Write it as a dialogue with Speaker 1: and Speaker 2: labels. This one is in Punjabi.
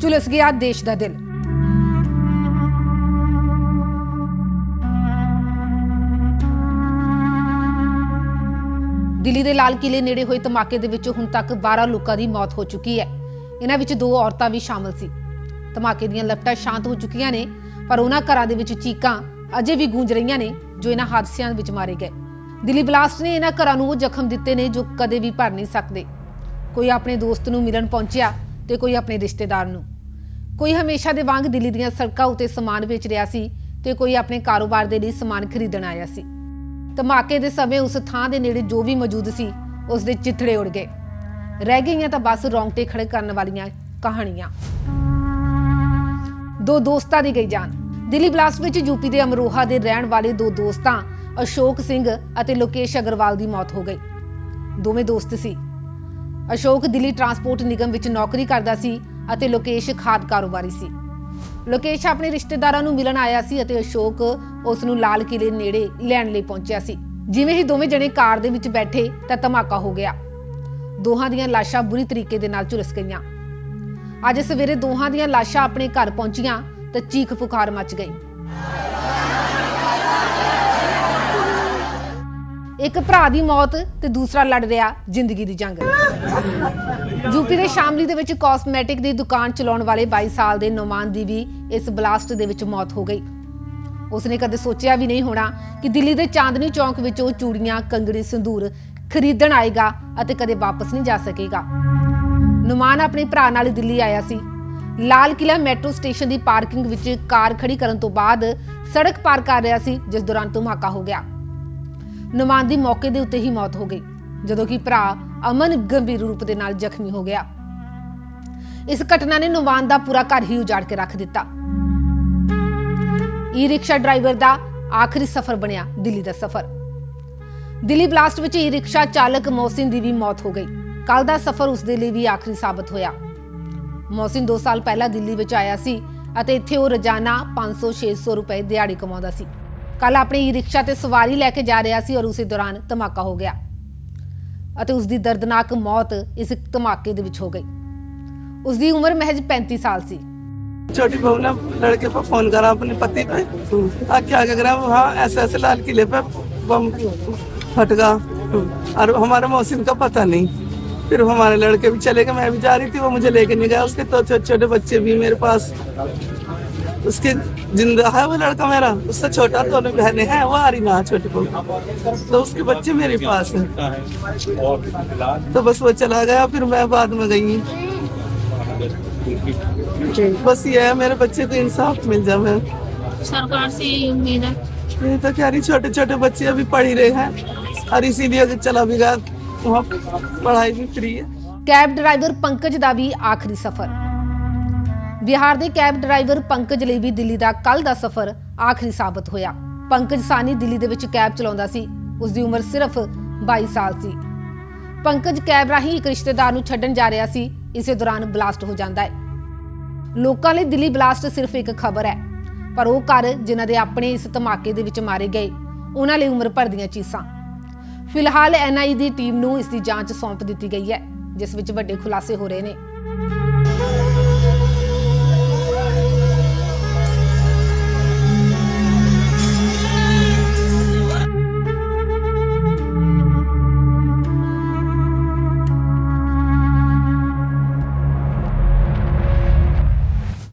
Speaker 1: ਝੁਲਸ ਗਿਆ ਦੇਸ਼ ਦਾ ਦਿਲ। ਦਿੱਲੀ ਦੇ ਲਾਲ ਕਿਲੇ ਨੇੜੇ ਹੋਏ ਧਮਾਕੇ ਦੇ ਵਿੱਚ ਹੁਣ ਤੱਕ 12 ਲੋਕਾਂ ਦੀ ਮੌਤ ਹੋ ਚੁੱਕੀ ਹੈ। ਇਹਨਾਂ ਵਿੱਚ ਦੋ ਔਰਤਾਂ ਵੀ ਸ਼ਾਮਲ ਸੀ। ਧਮਾਕੇ ਦੀਆਂ ਲਪਟਾਂ ਸ਼ਾਂਤ ਹੋ ਚੁੱਕੀਆਂ ਨੇ, ਪਰ ਉਹਨਾਂ ਘਰਾਂ ਦੇ ਵਿੱਚ ਚੀਕਾਂ ਅਜੇ ਵੀ ਗੂੰਜ ਰਹੀਆਂ ਨੇ, ਜੋ ਇਹਨਾਂ ਹਾਦਸਿਆਂ ਵਿੱਚ ਮਾਰੇ ਗਏ। ਦਿੱਲੀ ਬਲਾਸਟ ਨੇ ਇਹਨਾਂ ਘਰਾਂ ਨੂੰ ਉਹ ਜ਼ਖਮ ਦਿੱਤੇ ਨੇ ਜੋ ਕਦੇ ਵੀ ਭਰ ਨਹੀਂ ਸਕਦੇ। ਕੋਈ ਆਪਣੇ ਦੋਸਤ ਨੂੰ ਮਿਲਣ ਪਹੁੰਚਿਆ ਤੇ ਕੋਈ ਆਪਣੇ ਰਿਸ਼ਤੇਦਾਰ ਨੂੰ। ਕੋਈ ਹਮੇਸ਼ਾ ਦੇ ਵਾਂਗ ਦਿੱਲੀ ਦੀਆਂ ਸੜਕਾਂ ਉੱਤੇ ਸਮਾਨ ਵੇਚ ਰਿਹਾ ਸੀ ਤੇ ਕੋਈ ਆਪਣੇ ਕਾਰੋਬਾਰ ਦੇ ਲਈ ਸਮਾਨ ਖਰੀਦਣ ਆਇਆ ਸੀ। ਧਮਾਕੇ ਦੇ ਸਮੇਂ ਉਸ ਥਾਂ ਦੇ ਨੇੜੇ ਜੋ ਵੀ ਮੌਜੂਦ ਸੀ ਉਸ ਦੇ ਚਿੱਥੜੇ ਉੜ ਗਏ। ਰਹਿ ਗਈਆਂ ਤਾਂ ਬਸ ਰੌਂਗਟੇ ਖੜੇ ਕਰਨ ਵਾਲੀਆਂ ਕਹਾਣੀਆਂ। ਦੋ ਦੋਸਤਾਂ ਦੀ ਗਈ ਜਾਨ। ਦਿੱਲੀ ਬਲਾਸਟ ਵਿੱਚ ਯੂਪੀ ਦੇ ਅਮਰੋਹਾ ਦੇ ਰਹਿਣ ਵਾਲੇ ਦੋ ਦੋਸਤਾਂ, ਅਸ਼ੋਕ ਸਿੰਘ ਅਤੇ ਲੋਕੇਸ਼ ਅਗਰਵਾਲ ਦੀ ਮੌਤ ਹੋ ਗਈ। ਦੋਵੇਂ ਦੋਸਤ ਸੀ। ਅਸ਼ੋਕ ਦਿੱਲੀ ਟਰਾਂਸਪੋਰਟ ਨਿਗਮ ਵਿੱਚ ਨੌਕਰੀ ਕਰਦਾ ਸੀ ਅਤੇ ਲੋਕੇਸ਼ ਖਾਦ ਕਾਰੋਬਾਰੀ ਸੀ। ਲੋਕੇਸ਼ ਆਪਣੇ ਰਿਸ਼ਤੇਦਾਰਾਂ ਨੂੰ ਮਿਲਣ ਆਇਆ ਸੀ ਅਤੇ ਅਸ਼ੋਕ ਉਸ ਨੂੰ ਲਾਲ ਕਿਲੇ ਨੇੜੇ ਲੈਣ ਲਈ ਪਹੁੰਚਿਆ ਸੀ। ਜਿਵੇਂ ਹੀ ਦੋਵੇਂ ਜਣੇ ਕਾਰ ਦੇ ਵਿੱਚ ਬੈਠੇ ਤਾਂ ਧਮਾਕਾ ਹੋ ਗਿਆ। ਦੋਹਾਂ ਦੀਆਂ ਲਾਸ਼ਾਂ ਬੁਰੀ ਤਰੀਕੇ ਦੇ ਨਾਲ ਝੁਲਸ ਗਈਆਂ। ਅੱਜ ਸਵੇਰੇ ਦੋਹਾਂ ਦੀਆਂ ਲਾਸ਼ਾਂ ਆਪਣੇ ਘਰ ਪਹੁੰਚੀਆਂ ਤਾਂ ਚੀਖ ਪੁਕਾਰ ਮਚ ਗਈ। ਇੱਕ ਭਰਾ ਦੀ ਮੌਤ ਤੇ ਦੂਸਰਾ ਲੜ ਰਿਹਾ ਜ਼ਿੰਦਗੀ ਦੀ ਜੰਗ। ਯੂਪੀ ਦੇ ਸ਼ਾਮਲੀ ਦੇ ਵਿੱਚ ਕਾਸਮੈਟਿਕ ਦੀ ਦੁਕਾਨ ਚਲਾਉਣ ਵਾਲੇ 22 ਸਾਲ ਦੇ ਨੌਮਾਨ ਦੀ ਵੀ ਇਸ ਬਲਾਸਟ ਦੇ ਵਿੱਚ ਮੌਤ ਹੋ ਗਈ। ਉਸਨੇ ਕਦੇ ਸੋਚਿਆ ਵੀ ਨਹੀਂ ਹੋਣਾ ਕਿ ਦਿੱਲੀ ਦੇ ਚਾਂਦਨੀ ਚੌਂਕ ਵਿੱਚ ਉਹ ਚੂੜੀਆਂ ਕੰਗੜੀ ਸੰਧੂਰ ਖਰੀਦਣ ਆਏਗਾ ਅਤੇ ਕਦੇ ਵਾਪਸ ਨਹੀਂ ਜਾ ਸਕੇਗਾ। ਨੁਮਾਨ ਆਪਣੇ ਭਰਾ ਨਾਲ ਦਿੱਲੀ ਆਇਆ ਸੀ। ਲਾਲ ਕਿਲਾ ਮੈਟਰੋ ਸਟੇਸ਼ਨ ਦੀ ਪਾਰਕਿੰਗ ਵਿੱਚ ਕਾਰ ਖੜੀ ਕਰਨ ਤੋਂ ਬਾਅਦ ਸੜਕ ਪਾਰ ਕਰ ਰਿਹਾ ਸੀ, ਜਿਸ ਦੌਰਾਨ ਧਮਾਕਾ ਹੋ ਗਿਆ। ਨੁਮਾਨ ਦੀ ਮੌਕੇ ਦੇ ਉੱਤੇ ਹੀ ਮੌਤ ਹੋ ਗਈ, ਜਦੋਂ ਕਿ ਭਰਾ ਅਮਨ ਗੰਭੀਰ ਰੂਪ ਦੇ ਨਾਲ ਜ਼ਖਮੀ ਹੋ ਗਿਆ। ਇਸ ਘਟਨਾ ਨੇ ਨੁਮਾਨ ਦਾ ਪੂਰਾ ਘਰ ਹੀ ਉਜਾੜ ਕੇ ਰੱਖ ਦਿੱਤਾ। ਈ ਰਿਕਸ਼ਾ ਡਰਾਈਵਰ ਦਾ ਆਖਰੀ ਸਫ਼ਰ ਬਣਿਆ ਦਿੱਲੀ ਦਾ ਸਫ਼ਰ। ਦਿੱਲੀ ਬਲਾਸਟ ਵਿੱਚ ਈ ਰਿਕਸ਼ਾ ਚਾਲਕ ਮੌਸਿਨ ਦੀ ਵੀ ਮੌਤ ਹੋ ਗਈ। ਕੱਲ ਦਾ ਸਫ਼ਰ ਉਸ ਦੇ ਲਈ ਵੀ ਆਖਰੀ ਸਾਬਤ ਹੋਇਆ। ਮੌਸਿਨ 2 ਸਾਲ ਪਹਿਲਾਂ ਦਿੱਲੀ ਵਿੱਚ ਆਇਆ ਸੀ ਅਤੇ ਇੱਥੇ ਉਹ ਰੋਜ਼ਾਨਾ 500-600 ਰੁਪਏ ਦਿਹਾੜੀ ਕਮਾਉਂਦਾ ਸੀ। ਕੱਲ ਆਪਣੇ ਈ ਰਿਕਸ਼ਾ ਤੇ ਸਵਾਰੀ ਲੈ ਕੇ ਜਾ ਰਿਹਾ ਸੀ ਔਰ ਉਸੇ ਦੌਰਾਨ ਧਮਾਕਾ ਹੋ ਗਿਆ ਅਤੇ ਉਸ ਦੀ ਦਰਦਨਾਕ ਮੌਤ ਇਸ ਧਮਾਕੇ ਦੇ ਵਿੱਚ ਹੋ ਗਈ ਉਸ ਦੀ ਉਮਰ ਮਹਿਜ 35 ਸਾਲ ਸੀ
Speaker 2: छोटी बहू ने लड़के पर फोन करा अपने पति पे आ क्या क्या करा वहाँ ऐसे ऐसे लाल किले पे बम फटका और हमारे मौसम का पता नहीं फिर हमारे लड़के भी चले गए मैं भी जा रही थी वो मुझे लेके नहीं गया उसके तो छोटे छोटे बच्चे भी मेरे पास उसके जिंदा है वो लड़का मेरा उससे छोटा दोनों बहनें हैं वो आ रही ना छोटी को तो उसके बच्चे मेरे पास हैं तो बस वो चला गया फिर मैं बाद में गई बस ये है मेरे बच्चे को इंसाफ मिल जाए मैं
Speaker 3: सरकार से यही उम्मीद है
Speaker 2: ये तो क्या रही छोटे छोटे बच्चे अभी पढ़ ही रहे हैं और इसीलिए चला भी गया वहाँ पढ़ाई भी फ्री है
Speaker 1: कैब ड्राइवर पंकज दा भी आखिरी सफर ਬਿਹਾਰ ਦੇ ਕੈਬ ਡਰਾਈਵਰ ਪੰਕਜ ਲਈ ਵੀ ਦਿੱਲੀ ਦਾ ਕੱਲ ਦਾ ਸਫ਼ਰ ਆਖਰੀ ਸਾਬਤ ਹੋਇਆ। ਪੰਕਜ ਸਾਨੀ ਦਿੱਲੀ ਦੇ ਵਿੱਚ ਕੈਬ ਚਲਾਉਂਦਾ ਸੀ। ਉਸ ਦੀ ਉਮਰ ਸਿਰਫ 22 ਸਾਲ ਸੀ। ਪੰਕਜ ਕੈਬ ਰਾਹੀਂ ਇੱਕ ਰਿਸ਼ਤੇਦਾਰ ਨੂੰ ਛੱਡਣ ਜਾ ਰਿਹਾ ਸੀ। ਇਸੇ ਦੌਰਾਨ ਬਲਾਸਟ ਹੋ ਜਾਂਦਾ ਹੈ। ਲੋਕਾਂ ਲਈ ਦਿੱਲੀ ਬਲਾਸਟ ਸਿਰਫ ਇੱਕ ਖਬਰ ਹੈ। ਪਰ ਉਹ ਘਰ ਜਿਨ੍ਹਾਂ ਦੇ ਆਪਣੇ ਇਸ ਧਮਾਕੇ ਦੇ ਵਿੱਚ ਮਾਰੇ ਗਏ, ਉਹਨਾਂ ਲਈ ਉਮਰ ਭਰ ਦੀਆਂ ਚੀਸਾਂ। ਫਿਲਹਾਲ ਐਨਆਈ ਦੀ ਟੀਮ ਨੂੰ ਇਸ ਦੀ ਜਾਂਚ ਸੌਂਪ ਦਿੱਤੀ ਗਈ ਹੈ, ਜਿਸ ਵਿੱਚ ਵੱਡੇ ਖੁਲਾਸੇ ਹੋ ਰਹੇ ਨੇ।